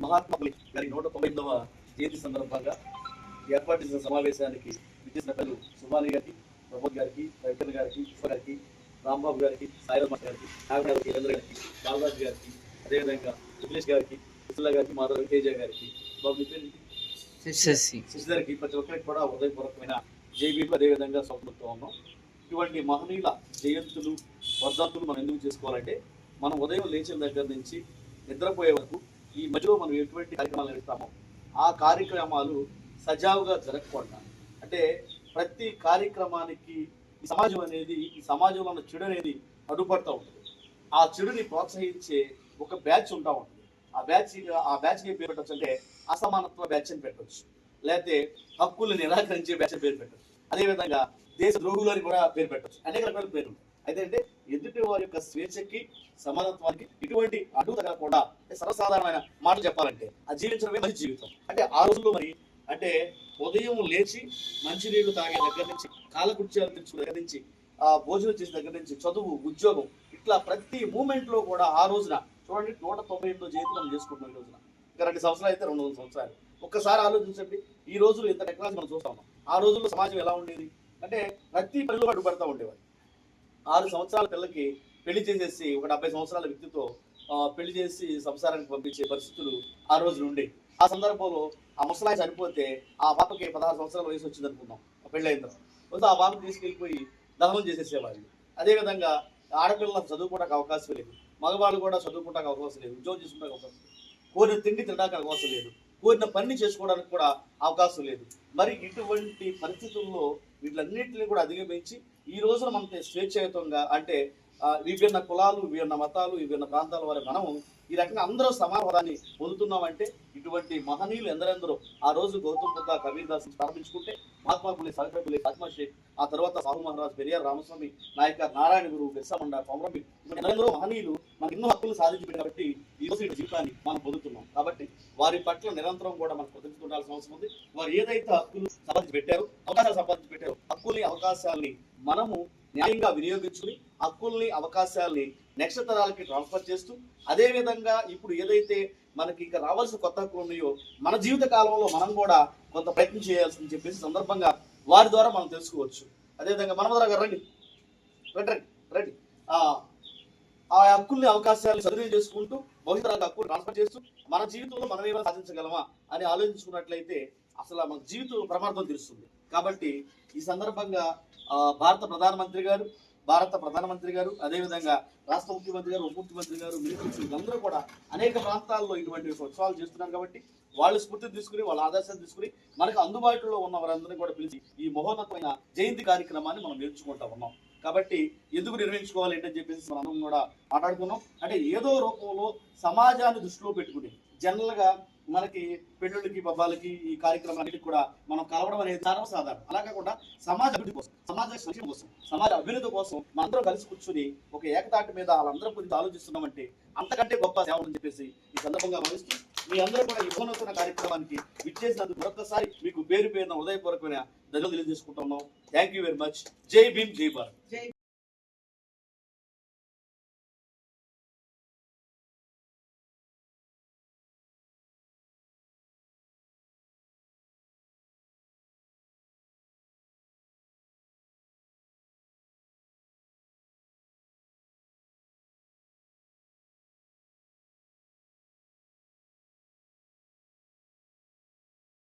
మహాత్మా గారి నూట తొంభైదవ జయంతి సందర్భంగా ఏర్పాటు చేసిన సమావేశానికి విచ్చేసిన పెద్దలు సుమాని గారికి ప్రమోద్ గారికి రవిచంద్ర గారికి విశ్వ గారికి రాంబాబు గారికి సాయిరామ గారికి నాగ గారికి వీరేంద్ర గారికి బాలరాజు గారికి అదేవిధంగా విఘ్నేష్ గారికి విశ్వల గారికి మాధవ తేజ గారికి బాబు శశిధర్కి ప్రతి ఒక్కరికి కూడా హృదయపూర్వకమైన జైబీలు అదేవిధంగా సమర్పిస్తూ ఉన్నాం. ఇటువంటి మహనీయుల జయంతులు వర్ధంతులు మనం ఎందుకు చేసుకోవాలంటే మనం ఉదయం లేచిన దగ్గర నుంచి నిద్రపోయే వరకు ఈ మధ్యలో మనం ఎటువంటి కార్యక్రమాలు నిర్వహిస్తామో ఆ కార్యక్రమాలు సజావుగా జరగకుండా అంటే ప్రతి కార్యక్రమానికి ఈ సమాజం అనేది ఈ సమాజంలో ఉన్న చెడు అనేది అడ్డుపడుతూ ఉంటుంది. ఆ చెడుని ప్రోత్సహించే ఒక బ్యాచ్ ఉంటా ఉంటుంది. ఆ బ్యాచ్ ఆ బ్యాచ్కి పేరు పెట్టచ్చు అంటే అసమానత్వ బ్యాచ్ అని పెట్టవచ్చు లేకపోతే హక్కులు నిరాకరించే బ్యాచ్ అని పేరు పెట్టచ్చు. అదేవిధంగా దేశ ద్రోహులు అని కూడా పేరు పెట్టచ్చు. అనేక రకాల పేర్లు ఉంటాయి. అయితే అంటే ఎదుటి వారి యొక్క స్వేచ్ఛకి సమానత్వానికి ఇటువంటి అడ్డు తగలకుండా సర్వసాధారణమైన మాట చెప్పాలంటే ఆ జీవించడమే మంచి జీవితం. అంటే ఆ రోజుల్లో మరి అంటే ఉదయం లేచి మంచినీళ్ళు తాగే దగ్గర నుంచి కాలకుర్చీలు తెచ్చుకునే దగ్గర నుంచి ఆ భోజనం చేసిన దగ్గర నుంచి చదువు ఉద్యోగం ఇట్లా ప్రతి మూమెంట్లో కూడా ఆ రోజున చూడండి నూట తొంభై ఎనిమిదో జయంతి మనం చేసుకుంటున్నాం ఈ రోజున. ఇంకా రెండు సంవత్సరాలు అయితే రెండు వందల సంవత్సరాలు. ఒక్కసారి ఆలోచించండి ఈ రోజులు ఇంత టెక్నాలజీ మనం చూస్తాం ఆ రోజుల్లో సమాజం ఎలా ఉండేది? అంటే ప్రతి పనిలో అడ్డుపడతా ఉండేవారు. ఆరు సంవత్సరాల పిల్లకి పెళ్ళి చేసేసి ఒక డెబ్బై సంవత్సరాల వ్యక్తితో పెళ్ళి చేసి సంసారానికి పంపించే పరిస్థితులు ఆ రోజులు ఉండే ఆ సందర్భంలో ఆ ముసలాయి చనిపోతే ఆ పాపకి పదహారు సంవత్సరాల వయసు వచ్చింది అనుకుందాం పెళ్ళైన తర్వాత. ఆ పాపను తీసుకెళ్ళిపోయి దహనం చేసేసేవాళ్ళు. అదేవిధంగా ఆడపిల్లలకు చదువుకోవడానికి అవకాశం లేదు. మగవాళ్ళు కూడా చదువుకోవడానికి అవకాశం లేదు. ఉద్యోగం చేసుకోవడానికి అవకాశం లేదు. కోరిన తిండి తినడానికి అవకాశం లేదు. కోరిన పని చేసుకోవడానికి కూడా అవకాశం లేదు. మరి ఇటువంటి పరిస్థితుల్లో వీటిలన్నింటినీ కూడా అధిగమించి ఈ రోజున మనకి స్వేచ్ఛాయుతంగా అంటే విభిన్న కులాలు విభిన్న మతాలు విభిన్న ప్రాంతాల వారి మనము ఈ రకంగా అందరూ సమాధానాన్ని పొందుతున్నామంటే ఇటువంటి మహనీయులు ఎందరెందరో ఆ రోజు గౌతమ్ బుద్ధ కబీర్దాస్ స్థాపించుకుంటే మహాత్మా పులి సావిత్రి పులి షేక్ ఆ తర్వాత సాహు మహారాజ్ పెరియార్ రామస్వామి నాయక నారాయణ గురు బిర్సా ముండా కొమరంబి ఎందరెందరో మహనీయులు మనకు ఎన్నో హక్కులు సాధించి కాబట్టి ఈ రోజు జీవితాన్ని మనం పొందుతున్నాం. కాబట్టి వారి పట్ల నిరంతరం కూడా మనం కృతజ్ఞత అవసరం ఉంది. వారు ఏదైతే హక్కులు సంపాదించి పెట్టారో అవకాశాలు సంపాదించి పెట్టారో హక్కుల్ని అవకాశాలని మనము న్యాయంగా వినియోగించుకుని హక్కుల్ని అవకాశాలని నెక్స్ట్ తరాలకి ట్రాన్స్ఫర్ చేస్తూ అదే విధంగా ఇప్పుడు ఏదైతే మనకి ఇంకా రావాల్సిన కొత్త హక్కులు ఉన్నాయో మన జీవిత కాలంలో మనం కూడా కొంత ప్రయత్నం చేయాల్సింది చెప్పేసి సందర్భంగా వారి ద్వారా మనం తెలుసుకోవచ్చు. అదేవిధంగా మనమధర గారు రండి. రండి రండి రండి. హక్కుల్ని అవకాశాలు సద్వినియోగం చేసుకుంటూ భవిష్యత్తు హక్కులు ట్రాన్స్ఫర్ చేస్తూ మన జీవితంలో మనం ఏమైనా సాధించగలమా అని ఆలోచించుకున్నట్లయితే అసలు మన జీవితం ప్రమాదం తెలుస్తుంది. కాబట్టి ఈ సందర్భంగా భారత ప్రధానమంత్రి గారు భారత ప్రధానమంత్రి గారు అదేవిధంగా రాష్ట్ర ముఖ్యమంత్రి గారు ఉప ముఖ్యమంత్రి గారు మినిస్టర్స్ కూడా అనేక ప్రాంతాల్లో ఇటువంటి ఉత్సవాలు చేస్తున్నారు కాబట్టి వాళ్ళు స్ఫూర్తిని తీసుకుని వాళ్ళ ఆదర్శాలు తీసుకుని మనకు అందుబాటులో ఉన్న వారందరినీ కూడా పిలిచి ఈ మహోన్నతమైన జయంతి కార్యక్రమాన్ని మనం నేర్చుకుంటా ఉన్నాం. కాబట్టి ఎందుకు నిర్వహించుకోవాలి ఏంటని చెప్పేసి మనం కూడా మాట్లాడుకున్నాం. అంటే ఏదో రూపంలో సమాజాన్ని దృష్టిలో పెట్టుకుని జనరల్గా మనకి పెళ్ళిళ్ళకి పబ్బాలకి ఈ కార్యక్రమాలకి కూడా మనం కలవడం అనేది సర్వసాధారణం. అలా కాకుండా సమాజ అభివృద్ధి కోసం సమాజ సంక్షేమం కోసం సమాజ అభివృద్ధి కోసం మనందరం కలిసి కూర్చుని ఒక ఏకతాటి మీద వాళ్ళందరం గురించి ఆలోచిస్తున్నామంటే అంతకంటే గొప్ప సేవ అని చెప్పేసి ఈ సందర్భంగా భావిస్తూ మీ అందరూ కూడా ఈ మహోన్నతమైన కార్యక్రమానికి విచ్చేసినందుకు మరొకసారి మీకు పేరు పేరున ఉదయపూర్వకమైన ధన్యవాదాలు తెలియజేసుకుంటున్నాం థ్యాంక్ యూ వెరీ మచ్ జై భీమ్ జై భారత్